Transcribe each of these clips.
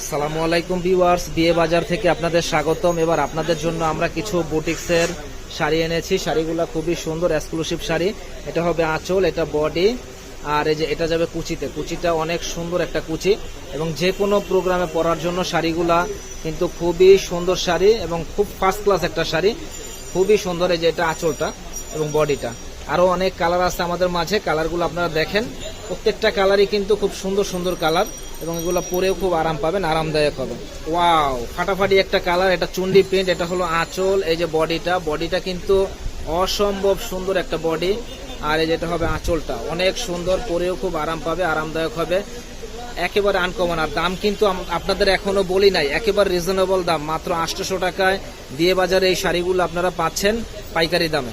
আসসালামু আলাইকুম ভিউয়ার্স, বিয়ে বাজার থেকে আপনাদের স্বাগতম। এবার আপনাদের জন্য আমরা কিছু বুটিক্সের শাড়ি এনেছি। শাড়িগুলো খুবই সুন্দর এক্সক্লুসিভ শাড়ি। এটা হবে আঁচল, এটা বডি আর এই যে এটা যাবে কুচিতে। কুচিটা অনেক সুন্দর একটা কুচি। এবং যে কোনো প্রোগ্রামে পরার জন্য শাড়িগুলা কিন্তু খুবই সুন্দর শাড়ি এবং খুব ফার্স্ট ক্লাস একটা শাড়ি। খুবই সুন্দর এই যে এটা আঁচলটা এবং বডিটা আরও অনেক কালার আছে আমাদের মাঝে। কালারগুলো আপনারা দেখেন। প্রত্যেকটা কালারই কিন্তু খুব সুন্দর সুন্দর কালার এবং এগুলো পরেও খুব আরাম পাবেন, আরামদায়ক হবে। ওয়াও ফাটাফাটি একটা কালার এটা চুন্ডি প্রিন্ট এটা হলো আঁচল, এই যে বডিটা বডিটা কিন্তু অসম্ভব সুন্দর একটা বডি আর এই যেটা হবে আঁচলটা, অনেক সুন্দর, পরেও খুব আরাম পাবে, আরামদায়ক হবে। একেবারে আনকমন আর দাম কিন্তু আপনাদের এখনও বলি নাই, একেবারে রিজনেবল দাম, মাত্র আটশোশো টাকায় দিয়ে বাজারে এই শাড়িগুলো আপনারা পাচ্ছেন পাইকারি দামে।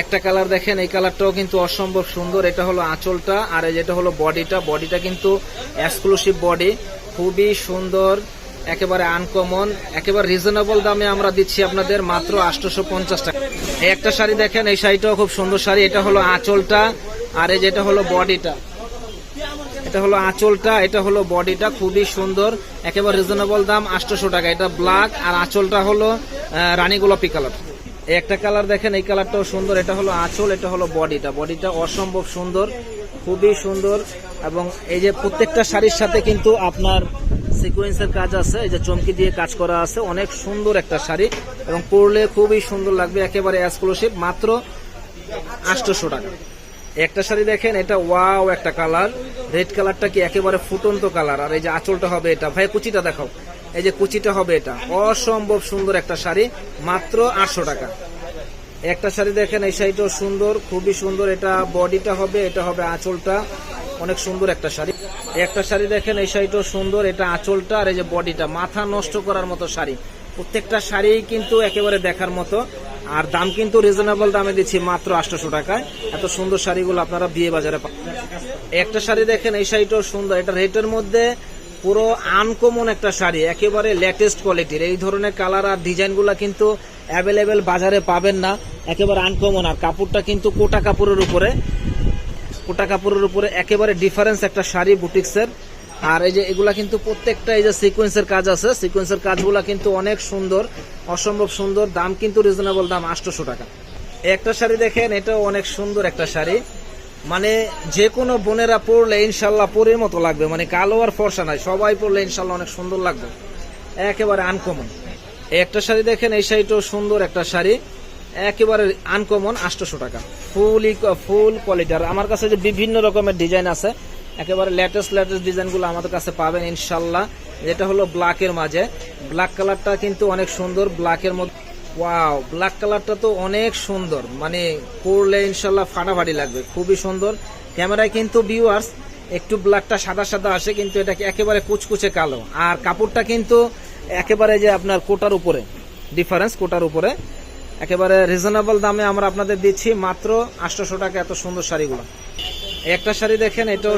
একটা কালার দেখেন, এই কালারটাও কিন্তু অসম্ভব সুন্দর। এটা হলো আঁচলটা, আর এই যেটা হলো বডিটা বডিটা কিন্তু এক্সক্লুসিভ বডি খুবই সুন্দর, একেবারে আনকমন একেবারে রিজনেবল দামে আমরা দিচ্ছি আপনাদের মাত্র আটশোশো পঞ্চাশ টাকা। এই একটা শাড়ি দেখেন, এই শাড়িটাও খুব সুন্দর শাড়ি। এটা হলো আঁচলটা, আর এই যেটা হলো বডিটা এটা হলো আঁচলটা, এটা হলো বডিটা খুবই সুন্দর, একেবারে রিজনেবল দাম আটশোশো টাকা। এটা ব্ল্যাক আর আঁচলটা হলো রানী গোলাপি কালার একটা কালার দেখেন, এই কালারটাও সুন্দর। এটা হলো আঁচল, এটা হলো বডিটা। বডিটা অসম্ভব সুন্দর, খুবই সুন্দর। এবং এই যে প্রত্যেকটা শাড়ির সাথে কিন্তু আপনার সিকোয়েন্সের কাজ আছে, এই যে চমকি দিয়ে কাজ করা আছে। অনেক সুন্দর একটা শাড়ি এবং পরলে খুবই সুন্দর লাগবে, একেবারে এক্সক্লুসিভ মাত্র আটশোশো টাকা। একটা শাড়ি দেখেন, এটা ওয়াও একটা কালার। রেড কালারটা কি একেবারে ফুটন্ত কালার। আর এই যে আঁচলটা হবে এটা। ভাই, কুচিটা দেখাও। এই যে কুচিটা হবে এটা। অসম্ভব সুন্দর একটা শাড়ি, মাত্র আটশো টাকা। একটা শাড়ি দেখেন, এই শাড়িটাও সুন্দর, খুবই সুন্দর। এটা বডিটা হবে, এটা হবে আঁচলটা। অনেক সুন্দর একটা শাড়ি। একটা শাড়ি দেখেন, এই শাড়িটাও সুন্দর, এটা আঁচলটা আর এই যে বডিটা। মাথা নষ্ট করার মতো শাড়ি। প্রত্যেকটা শাড়ি কিন্তু একেবারে দেখার মতো। আর দাম কিন্তু রিজনেবল দামে দিচ্ছি, মাত্র আটশোশো টাকায়। এত সুন্দর শাড়িগুলো আপনারা বিয়ে বাজারে পাবেন একটা শাড়ি দেখেন, এই শাড়িটাও সুন্দর। এটা রেটের মধ্যে পুরো আনকমন একটা শাড়ি, একেবারে লেটেস্ট কোয়ালিটির এই ধরনের কালার আর ডিজাইনগুলো কিন্তু অ্যাভেলেবেল বাজারে পাবেন না, একেবারে আনকমন। আর কাপড়টা কিন্তু কোটা কাপড়ের উপরে, কোটা কাপড়ের উপরে একেবারে ডিফারেন্স একটা শাড়ি বুটিক্সের। আর এই যে এগুলা কিন্তু প্রত্যেকটা এই যে সিকোয়েন্সের কাজ আছে সিকোয়েন্সের কাজগুলা কিন্তু অনেক সুন্দর, অসম্ভব সুন্দর, দাম কিন্তু রিজনেবল দাম আটশোশো টাকা। একটা শাড়ি দেখেন, এটাও অনেক সুন্দর একটা শাড়ি। মানে যে কোনো বোনেরা পরলে ইনশাল্লাহ পরের মতো লাগবে মানে কালো আর ফর্সা নাই, সবাই পরলে ইনশাল্লাহ অনেক সুন্দর লাগবে। একেবারে আনকমন একটা শাড়ি দেখেন, এই শাড়িটাও সুন্দর একটা শাড়ি, একেবারে আনকমন আটশোশো টাকা। ফুলই ফুল কোয়ালিটি আর আমার কাছে যে বিভিন্ন রকমের ডিজাইন আছে, একেবারে লেটেস্ট লেটেস্ট ডিজাইনগুলো আমাদের কাছে পাবেন ইনশাল্লাহ। যেটা হলো ব্ল্যাকের মাঝে। ব্ল্যাক কালারটা কিন্তু অনেক সুন্দর ব্ল্যাকের মধ্যে ওয়াও ব্ল্যাক কালারটা তো অনেক সুন্দর। মানে পরলে ইনশাল্লাহ ফাটাফাটি লাগবে, খুবই সুন্দর। ক্যামেরায় কিন্তু ভিউয়ার্স একটু ব্ল্যাকটা সাদা সাদা আসে, কিন্তু এটা একেবারে কুচকুচে কালো। আর কাপড়টা কিন্তু একেবারে যে আপনার কোটার উপরে ডিফারেন্স কোটার উপরে, একেবারে রিজনেবল দামে আমরা আপনাদের দিচ্ছি মাত্র আটশোশো টাকা এত সুন্দর শাড়িগুলো। একটা শাড়ি দেখেন, এটাও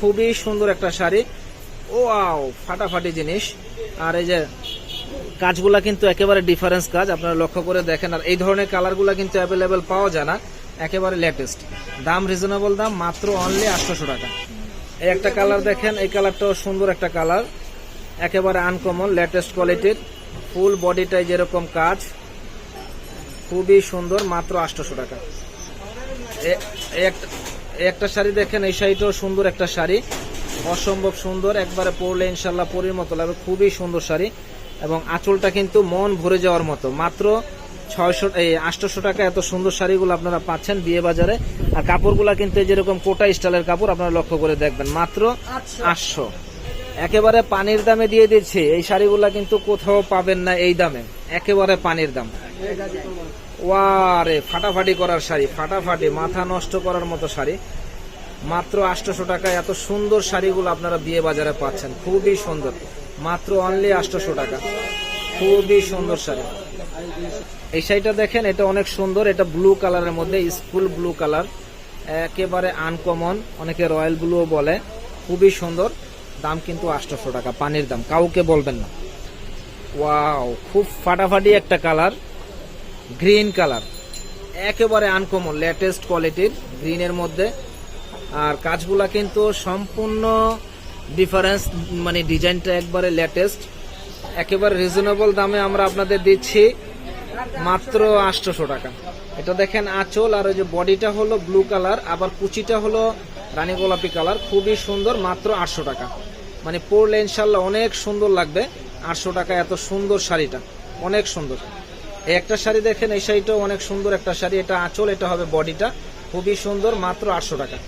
খুবই সুন্দর একটা শাড়ি। ও আও ফাটাফাটি জিনিস। আর এই যে কাজগুলা কিন্তু একেবারে ডিফারেন্স কাজ, আপনারা লক্ষ্য করে দেখেন। আর এই ধরনের কালারগুলা কিন্তু অ্যাভেলেবেল পাওয়া যায় না, একেবারে লেটেস্ট দাম রিজনেবল দাম, মাত্র অনলি আটশোশো টাকা। এই একটা কালার দেখেন, এই কালারটাও সুন্দর একটা কালার একেবারে আনকমন লেটেস্ট কোয়ালিটির ফুল বডিটাই যেরকম কাজ, খুবই সুন্দর, মাত্র আটশোশো টাকা। একটা- শাড়ি দেখেন, এই শাড়িটাও সুন্দর একটা শাড়ি। অসম্ভব সুন্দর, একবারে পরলে ইনশাল্লাহ পরির মতো লাগবে, খুবই সুন্দর শাড়ি। এবং আঁচলটা কিন্তু মন ভরে যাওয়ার মতো। মাত্র ছয়শো এই আটশোশো টাকা এত সুন্দর শাড়িগুলো আপনারা পাচ্ছেন বিয়ে বাজারে। আর কাপড়গুলো কিন্তু যেরকম কোটা স্টাইলের কাপড় আপনারা লক্ষ্য করে দেখবেন। মাত্র আটশো। একেবারে পানির দামে দিয়ে দিচ্ছি। এই শাড়িগুলা কিন্তু কোথাও পাবেন না এই দামে। একেবারে পানির দাম। ওয়ারে ফাটাফাটি করার শাড়ি ফাটাফাটি মাথা নষ্ট করার মতো শাড়ি। মাত্র আটশোশো টাকায় এত সুন্দর শাড়িগুলো আপনারা বিয়ে বাজারে পাচ্ছেন। খুবই সুন্দর। মাত্র অনলি আটশোশো টাকা। খুবই সুন্দর শাড়ি। এই শাড়িটা দেখেন, এটা অনেক সুন্দর। এটা ব্লু কালারের মধ্যে স্কুল ব্লু কালার একেবারে আনকমন অনেকে রয়্যাল ব্লুও বলে। খুবই সুন্দর। দাম কিন্তু আটশোশো টাকা, পানির দাম। কাউকে বলবেন না। ওয়াও খুব ফাটাফাটি একটা কালার গ্রিন কালার একেবারে আনকমন লেটেস্ট কোয়ালিটির গ্রিনের মধ্যে। আর কাজগুলা কিন্তু সম্পূর্ণ ডিফারেন্স মানে ডিজাইনটা একবারে লেটেস্ট একেবারে রিজনেবল দামে আমরা আপনাদের দিচ্ছি মাত্র আটশোশো টাকা। এটা দেখেন আঁচল, আর ওই যে বডিটা হলো ব্লু কালার আবার কুচিটা হলো রানী গোলাপি কালার খুবই সুন্দর, মাত্র আটশো টাকা। মানে পরলে ইনশাল্লাহ অনেক সুন্দর লাগবে, আটশো টাকা এত সুন্দর শাড়িটা, অনেক সুন্দর। এই একটা শাড়ি দেখেন, এই শাড়িটাও অনেক সুন্দর একটা শাড়ি, এটা আঁচল, এটা হবে বডিটা, খুবই সুন্দর, মাত্র আটশো টাকা।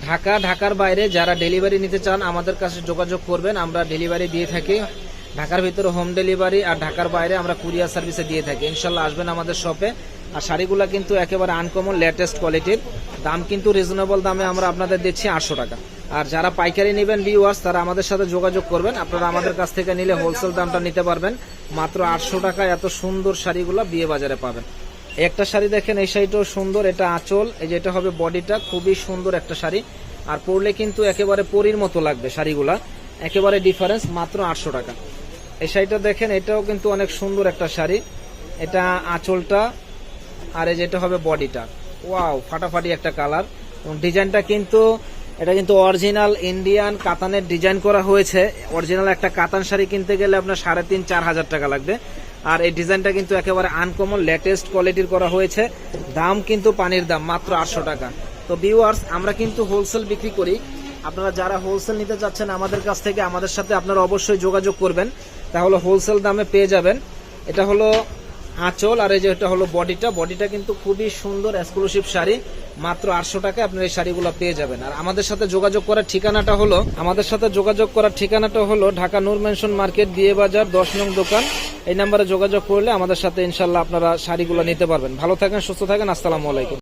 ঢাকা, ঢাকার বাইরে যারা ডেলিভারি নিতে চান আমাদের কাছে যোগাযোগ করবেন। আমরা ডেলিভারি দিয়ে থাকি। ঢাকার ভিতরে হোম ডেলিভারি আর ঢাকার বাইরে আমরা কুরিয়ার সার্ভিসে দিয়ে থাকি। ইনশাল্লাহ আসবেন আমাদের শপে আর শাড়িগুলো কিন্তু একেবারে আনকমন লেটেস্ট কোয়ালিটির দাম কিন্তু রিজনেবল দামে আমরা আপনাদের দিচ্ছি আটশো টাকা। আর যারা পাইকারি নেবেন ভিউয়ার্স তারা আমাদের সাথে যোগাযোগ করবেন। আপনারা আমাদের কাছ থেকে নিলে হোলসেল দামটা নিতে পারবেন। মাত্র আটশো টাকা এত সুন্দর শাড়িগুলো বিয়ে বাজারে পাবেন। একটা শাড়ি দেখেন, এই শাড়িটাও সুন্দর, এটা আঁচল, এই যে এটা হবে বডিটা, খুবই সুন্দর একটা শাড়ি। আর পরলে কিন্তু একেবারে পরির মতো লাগবে শাড়িগুলা, একেবারে ডিফারেন্স মাত্র আটশো টাকা। এই শাড়িটা দেখেন, এটাও কিন্তু অনেক সুন্দর একটা শাড়ি। এটা আঁচলটা, আর এই যেটা হবে বডিটা। ওয়াও, ফাটাফাটি একটা কালার। এবং ডিজাইনটা কিন্তু এটা কিন্তু অরিজিনাল ইন্ডিয়ান কাতানের ডিজাইন করা হয়েছে। অরিজিনাল একটা কাতান শাড়ি কিনতে গেলে আপনার সাড়ে তিন, চার হাজার টাকা লাগবে। আর এই ডিজাইনটা কিন্তু একেবারে আনকমন লেটেস্ট কোয়ালিটির করা হয়েছে। দাম কিন্তু পানির দাম, মাত্র আটশো টাকা। তো ভিউয়ার্স আমরা কিন্তু হোলসেল বিক্রি করি। আপনারা যারা হোলসেল নিতে চাচ্ছেন আমাদের কাছ থেকে, আমাদের সাথে আপনারা অবশ্যই যোগাযোগ করবেন। তাহলে হোলসেল দামে পেয়ে যাবেন। এটা হলো আঁচল, আর এই যে এটা হলো বডিটা বডিটা কিন্তু খুবই সুন্দর এক্সক্লুসিভ শাড়ি। মাত্র আটশো টাকায় আপনার এই শাড়িগুলো পেয়ে যাবেন। আর আমাদের সাথে যোগাযোগ করার ঠিকানাটা হলো, আমাদের সাথে যোগাযোগ করার ঠিকানাটা হলো ঢাকা নূর মেনশন মার্কেট দিয়ে বাজার, দশ নং দোকান। এই নাম্বারে যোগাযোগ করলে আমাদের সাথে ইনশাল্লাহ আপনারা শাড়িগুলো নিতে পারবেন। ভালো থাকেন, সুস্থ থাকেন, আসসালামু আলাইকুম।